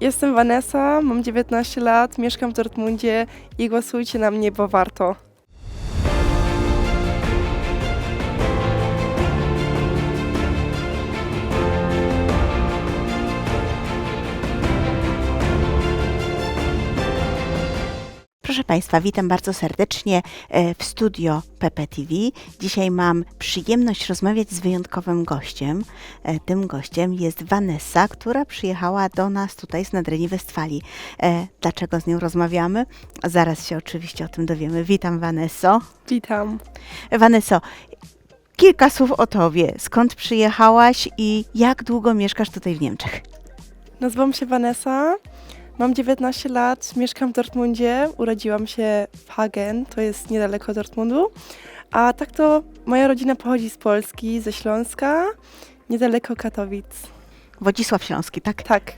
Jestem Vanessa, mam 19 lat, mieszkam w Dortmundzie i głosujcie na mnie, bo warto. Proszę Państwa, witam bardzo serdecznie e, w studio PPTV. Dzisiaj mam przyjemność rozmawiać z wyjątkowym gościem. E, Tym gościem jest Vanessa, która przyjechała do nas tutaj z Nadrenii Westfalii. E, Dlaczego z nią rozmawiamy? Zaraz się oczywiście o tym dowiemy. Witam Vanesso. Witam. Vanesso, kilka słów o Tobie. Skąd przyjechałaś i jak długo mieszkasz tutaj w Niemczech? Nazywam się Vanessa, mam 19 lat, mieszkam w Dortmundzie, urodziłam się w Hagen, to jest niedaleko Dortmundu. A tak to moja rodzina pochodzi z Polski, ze Śląska, niedaleko Katowic. Wodzisław Śląski, tak? Tak.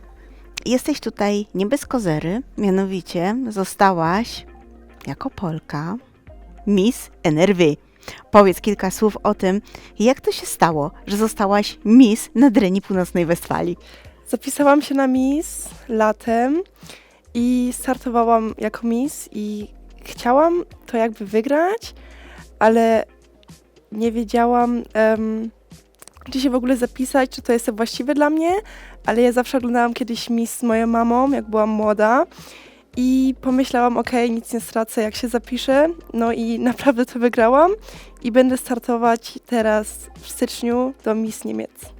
Jesteś tutaj nie bez kozery, mianowicie zostałaś jako Polka Miss NRW. Powiedz kilka słów o tym, jak to się stało, że zostałaś Miss Nadrenii Północnej Westfalii. Zapisałam się na Miss latem i startowałam jako Miss i chciałam to jakby wygrać, ale nie wiedziałam, em, czy się w ogóle zapisać, czy to jest właściwe dla mnie, ale ja zawsze oglądałam kiedyś Miss z moją mamą, jak byłam młoda i pomyślałam, okej, nic nie stracę, jak się zapiszę, no i naprawdę to wygrałam i będę startować teraz w styczniu do Miss Niemiec.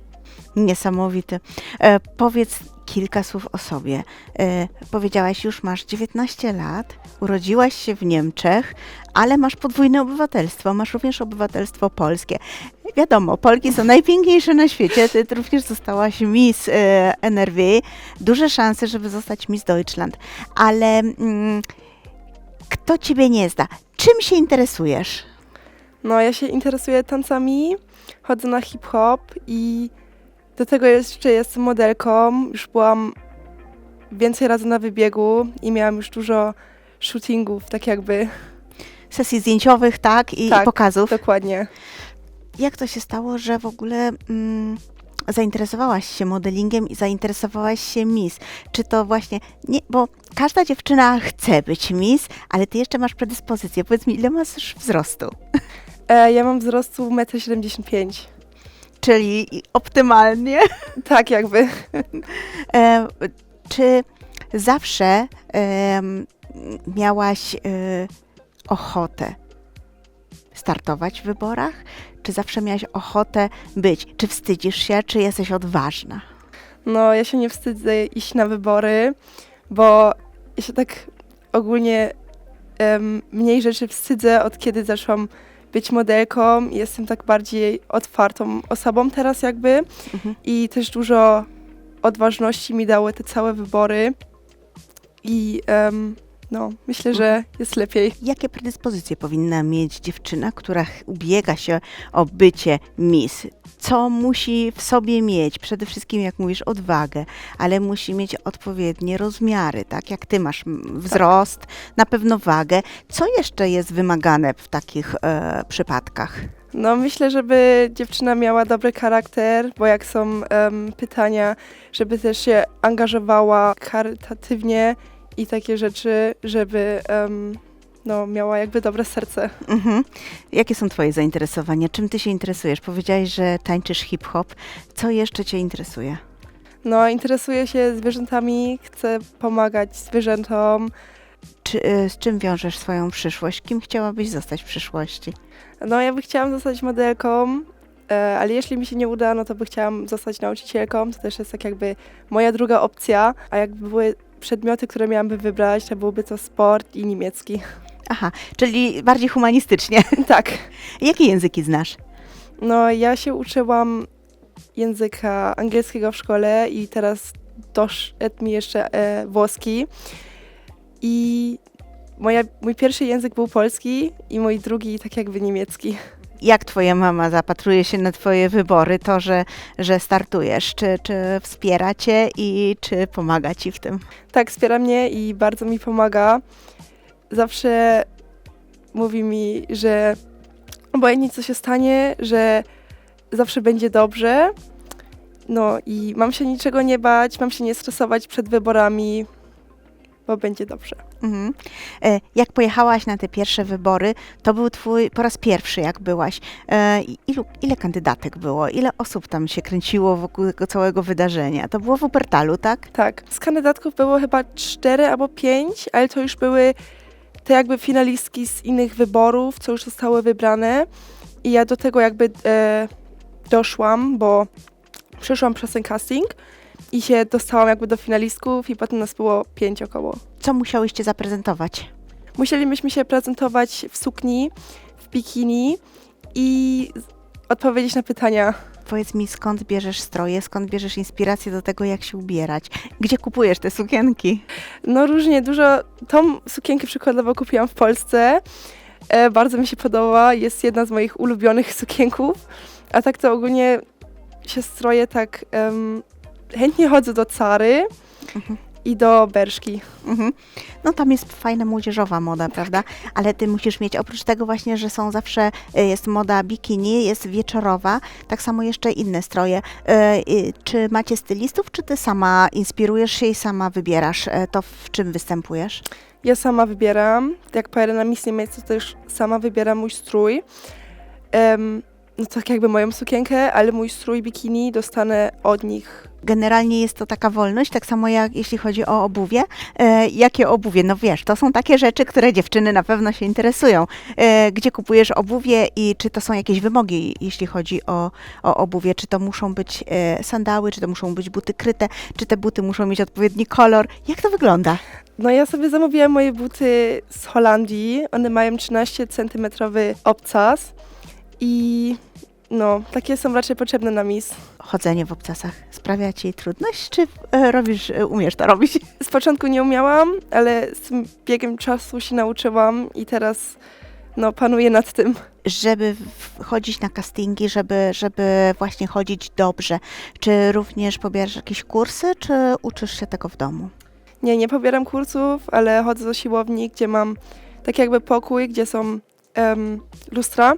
Niesamowity. E, powiedz kilka słów o sobie. E, powiedziałaś, już masz 19 lat, urodziłaś się w Niemczech, ale masz podwójne obywatelstwo, masz również obywatelstwo polskie. Wiadomo, Polki są najpiękniejsze na świecie. Ty również zostałaś Miss e, NRW. Duże szanse, żeby zostać Miss Deutschland. Ale mm, kto ciebie nie zna? Czym się interesujesz? No, ja się interesuję tancami, chodzę na hip-hop i do tego jeszcze jestem modelką. Już byłam więcej razy na wybiegu i miałam już dużo shootingów, tak jakby. Sesji zdjęciowych, tak? I, Tak. i pokazów. Dokładnie. Jak to się stało, że w ogóle mm, zainteresowałaś się modelingiem i zainteresowałaś się Miss? Czy to właśnie, nie, bo każda dziewczyna chce być Miss, ale ty jeszcze masz predyspozycję. Powiedz mi, ile masz wzrostu? E, ja mam wzrostu 1,75 m. Czyli optymalnie. Tak jakby. E, czy zawsze em, miałaś e, ochotę startować w wyborach? Czy zawsze miałaś ochotę być? Czy wstydzisz się, czy jesteś odważna? No, ja się nie wstydzę iść na wybory, bo ja się tak ogólnie em, mniej rzeczy wstydzę od kiedy zaczęłam być modelką. Jestem tak bardziej otwartą osobą teraz jakby. Mhm. i też dużo odważności mi dały te całe wybory. I em, no, myślę, że jest lepiej. Jakie predyspozycje powinna mieć dziewczyna, która ch- ubiega się o bycie Miss? Co musi w sobie mieć? Przede wszystkim, jak mówisz, odwagę, ale musi mieć odpowiednie rozmiary, tak? Jak ty masz m, wzrost, na pewno wagę. Co jeszcze jest wymagane w takich e, przypadkach? No, myślę, żeby dziewczyna miała dobry charakter, bo jak są em, pytania, żeby też się angażowała charytatywnie i takie rzeczy, żeby em, no, miała jakby dobre serce. Mhm. Jakie są twoje zainteresowania? Czym ty się interesujesz? Powiedziałaś, że tańczysz hip-hop. Co jeszcze cię interesuje? No, interesuję się zwierzętami, chcę pomagać zwierzętom, Czy, e, z czym wiążesz swoją przyszłość? Kim chciałabyś zostać w przyszłości? No, ja by chciałam zostać modelką, e, ale jeśli mi się nie uda, no to by chciałam zostać nauczycielką. To też jest tak jakby moja druga opcja. A jakby były przedmioty, które miałam by wybrać, to byłby to sport i niemiecki. Aha, czyli bardziej humanistycznie. tak. Jakie języki znasz? No, ja się uczyłam języka angielskiego w szkole i teraz doszedł mi jeszcze e, włoski. I moja, mój pierwszy język był polski i mój drugi tak jakby niemiecki. Jak twoja mama zapatruje się na twoje wybory, to, że, że startujesz? Czy, czy wspiera cię i czy pomaga ci w tym? tak, wspiera mnie i bardzo mi pomaga. Zawsze mówi mi, że obojętnie co się stanie, że zawsze będzie dobrze No i mam się niczego nie bać, mam się nie stresować przed wyborami, bo będzie dobrze. Mhm. E, Jak pojechałaś na te pierwsze wybory, to był twój po raz pierwszy, jak byłaś. E, Ilu, ile kandydatek było? Ile osób tam się kręciło wokół tego całego wydarzenia? To było w Upertalu, tak? Tak, z kandydatków było chyba cztery albo pięć, ale to już były te jakby finalistki z innych wyborów, co już zostały wybrane. I ja do tego jakby e, doszłam, bo przeszłam przez ten casting i się dostałam jakby do finalistków i potem nas było pięć około. Co musiałyście zaprezentować? Musielibyśmy się prezentować w sukni, w bikini i odpowiedzieć na pytania. Powiedz mi, skąd bierzesz stroje, skąd bierzesz inspirację do tego, jak się ubierać? Gdzie kupujesz te sukienki? No różnie, dużo. Tą sukienkę przykładowo kupiłam w Polsce. E, bardzo mi się podoba, jest jedna z moich ulubionych sukienków. A tak to ogólnie się stroję tak. em, chętnie chodzę do Cary Mhm. i do Berszki. Mhm. No tam jest fajna młodzieżowa moda, prawda? Ale ty musisz mieć, oprócz tego właśnie, że są zawsze, e, jest moda bikini, jest wieczorowa, tak samo jeszcze inne stroje. E, i Czy macie stylistów, czy ty sama inspirujesz się i sama wybierasz to, w czym występujesz? Ja sama wybieram. Jak pojadę na Miss Niemiec, to też sama wybieram mój strój. Em, no tak jakby moją sukienkę, ale mój strój bikini dostanę od nich. Generalnie jest to taka wolność, tak samo jak jeśli chodzi o obuwie. E, jakie obuwie? No wiesz, to są takie rzeczy, które dziewczyny na pewno się interesują. E, gdzie kupujesz obuwie i czy to są jakieś wymogi, jeśli chodzi o, o obuwie? Czy to muszą być e, sandały, czy to muszą być buty kryte, czy te buty muszą mieć odpowiedni kolor? Jak to wygląda? No ja sobie zamówiłam moje buty z Holandii. One mają 13 cm obcas i no, takie są raczej potrzebne na mis. Chodzenie w obcasach sprawia ci trudność, czy e, robisz, e, umiesz to robić? Z początku nie umiałam, ale z tym biegiem czasu się nauczyłam i teraz no, panuję nad tym. żeby w- chodzić na castingi, żeby, żeby właśnie chodzić dobrze, czy również pobierasz jakieś kursy, czy uczysz się tego w domu? Nie, nie pobieram kursów, ale chodzę do siłowni, gdzie mam tak jakby pokój, gdzie są em, lustra.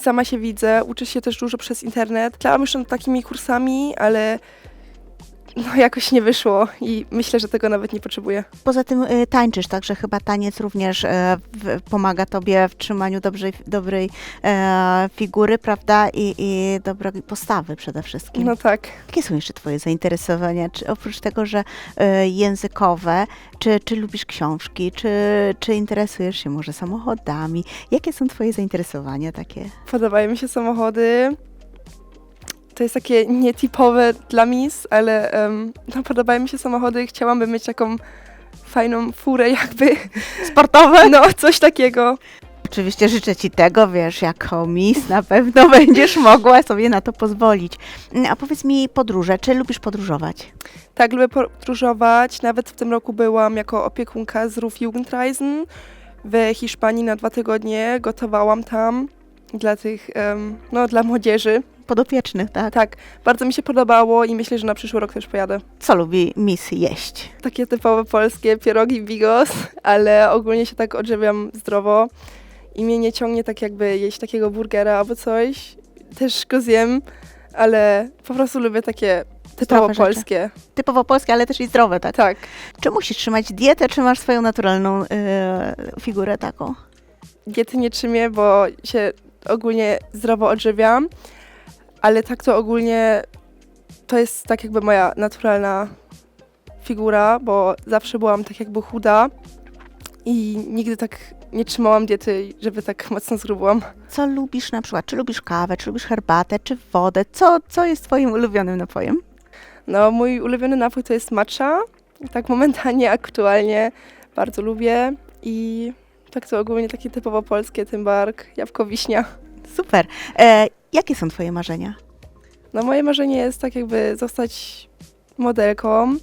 Sama się widzę, uczę się też dużo przez internet. Chciałam już nad takimi kursami, ale no jakoś nie wyszło i myślę, że tego nawet nie potrzebuję. Poza tym y, tańczysz, także chyba taniec również e, w, pomaga tobie w trzymaniu dobrej, dobrej e, figury, prawda? I, I dobrej postawy przede wszystkim. No tak. Jakie są jeszcze twoje zainteresowania? Czy oprócz tego, że e, językowe, czy, czy lubisz książki, czy, czy interesujesz się może samochodami? Jakie są twoje zainteresowania takie? Podobają mi się samochody. To jest takie nietypowe dla mis, ale em, no, podobają mi się samochody. Chciałabym mieć taką fajną furę jakby. Sportowe? No, coś takiego. Oczywiście życzę Ci tego, wiesz, jako mis na pewno będziesz mogła sobie na to pozwolić. Mm, A powiedz mi podróże, czy lubisz podróżować? Tak, lubię podróżować. Nawet w tym roku byłam jako opiekunka z Ruf Jugendreisen w Hiszpanii na dwa tygodnie. Gotowałam tam dla tych, em, no dla młodzieży. Podopiecznych, tak? Tak, bardzo mi się podobało i myślę, że na przyszły rok też pojadę. Co lubi mis jeść? Takie typowe polskie pierogi bigos, ale ogólnie się tak odżywiam zdrowo i mnie nie ciągnie tak jakby jeść takiego burgera albo coś. Też go zjem, ale po prostu lubię takie typowo polskie. Typowo polskie, ale też i zdrowe, tak? Tak. Czy musisz trzymać dietę, czy masz swoją naturalną e, figurę taką? diety nie trzymię, bo się ogólnie zdrowo odżywiam, ale tak to ogólnie to jest tak jakby moja naturalna figura, bo zawsze byłam tak jakby chuda i nigdy tak nie trzymałam diety, żeby tak mocno zgrubłam. Co lubisz na przykład? Czy lubisz kawę, czy lubisz herbatę, czy wodę? Co, co jest Twoim ulubionym napojem? No, mój ulubiony napój to jest matcha. Tak momentalnie, aktualnie bardzo lubię i tak to ogólnie takie typowo polskie, tymbark, jabłko, wiśnia. Super. E, jakie są Twoje marzenia? No moje marzenie jest tak jakby zostać modelką.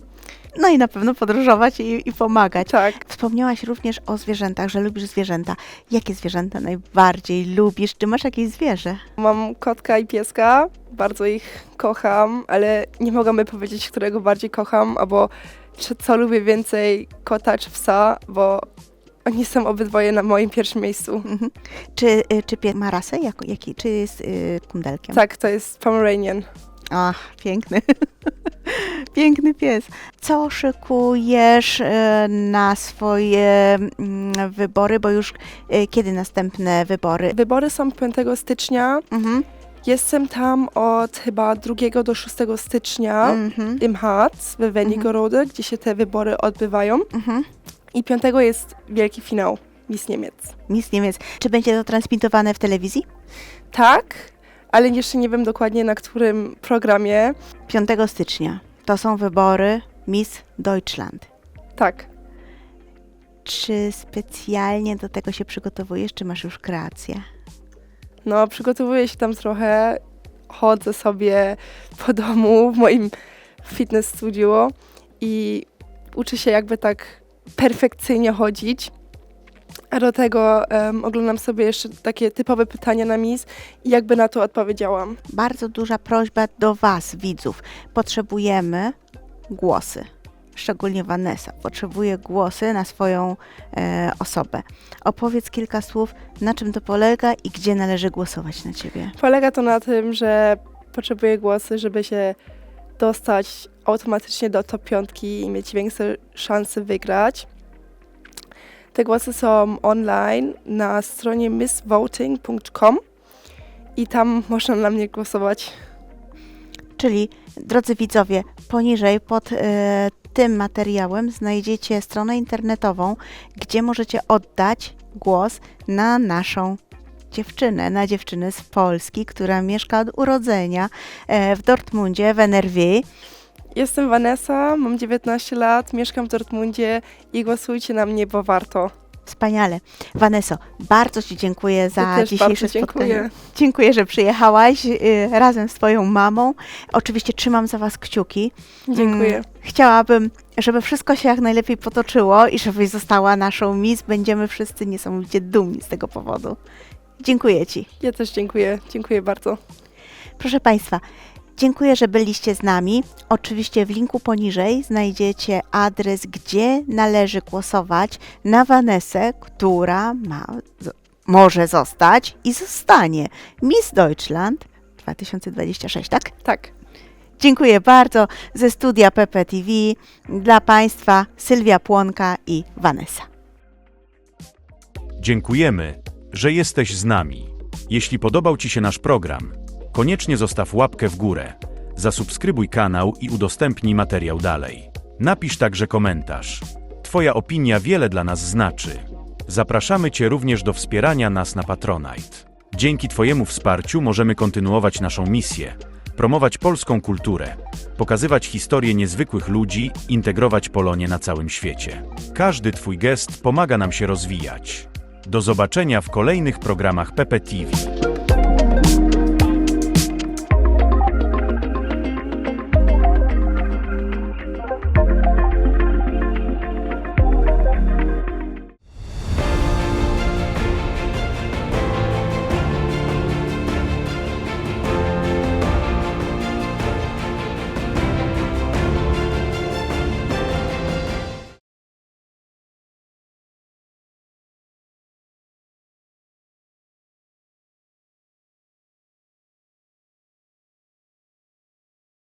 No i na pewno podróżować i, i pomagać. Tak. Wspomniałaś również o zwierzętach, że lubisz zwierzęta. Jakie zwierzęta najbardziej lubisz? Czy masz jakieś zwierzę? Mam kotka i pieska, bardzo ich kocham, ale nie mogłabym powiedzieć, którego bardziej kocham, albo czy, co lubię więcej, kota czy psa, bo oni są obydwoje na moim pierwszym miejscu. Mhm. Czy, y, czy pies ma rasę? Jak, jaki, czy jest y, kundelkiem? Tak, to jest Pomeranian. Ach, piękny. Piękny pies. Co szykujesz e, na swoje mm, wybory, bo już e, kiedy następne wybory? Wybory są 5 stycznia. Mhm. Jestem tam od chyba 2 do 6 stycznia Mhm. im Harz w Wernigerode, gdzie się te wybory odbywają. Mhm. I 5 jest wielki finał Miss Niemiec. Miss Niemiec. Czy będzie to transmitowane w telewizji? Tak, ale jeszcze nie wiem dokładnie na którym programie. 5 stycznia. To są wybory Miss Deutschland. Tak. Czy specjalnie do tego się przygotowujesz, czy masz już kreację? No, przygotowuję się tam trochę. Chodzę sobie po domu w moim fitness studio i uczę się jakby tak perfekcyjnie chodzić. A do tego em, oglądam sobie jeszcze takie typowe pytania na Miss i jakby na to odpowiedziałam. Bardzo duża prośba do Was, widzów. Potrzebujemy głosy. Szczególnie Vanessa potrzebuje głosy na swoją e, osobę. Opowiedz kilka słów, na czym to polega i gdzie należy głosować na Ciebie. Polega to na tym, że potrzebuję głosy, żeby się dostać automatycznie do top piątki i mieć większe szanse wygrać. Te głosy są online na stronie missvoting.com i tam można na mnie głosować. Czyli, drodzy widzowie, poniżej pod e, tym materiałem znajdziecie stronę internetową, gdzie możecie oddać głos na naszą dziewczynę, na dziewczynę z Polski, która mieszka od urodzenia e, w Dortmundzie, w NRW. Jestem Vanessa, mam 19 lat, mieszkam w Dortmundzie i głosujcie na mnie, bo warto. Wspaniale. Vanesso, bardzo Ci dziękuję za Ja też dzisiejsze spotkanie. dziękuję. Dziękuję, że przyjechałaś y, razem z Twoją mamą. Oczywiście trzymam za Was kciuki. Dziękuję. Mm, Chciałabym, żeby wszystko się jak najlepiej potoczyło i żebyś została naszą Miss. Będziemy wszyscy niesamowicie dumni z tego powodu. Dziękuję Ci. Ja też dziękuję. Dziękuję bardzo. Proszę Państwa, dziękuję, że byliście z nami. Oczywiście w linku poniżej znajdziecie adres, gdzie należy głosować na Vanessę, która ma, może zostać i zostanie Miss Deutschland 2026, tak? Tak. Dziękuję bardzo. Ze studia PP TV dla Państwa Sylwia Płonka i Vanessa. Dziękujemy, że jesteś z nami. Jeśli podobał Ci się nasz program, koniecznie zostaw łapkę w górę, zasubskrybuj kanał i udostępnij materiał dalej. Napisz także komentarz. Twoja opinia wiele dla nas znaczy. Zapraszamy Cię również do wspierania nas na Patronite. Dzięki Twojemu wsparciu możemy kontynuować naszą misję, promować polską kulturę, pokazywać historię niezwykłych ludzi, integrować Polonię na całym świecie. Każdy Twój gest pomaga nam się rozwijać. Do zobaczenia w kolejnych programach PPTV.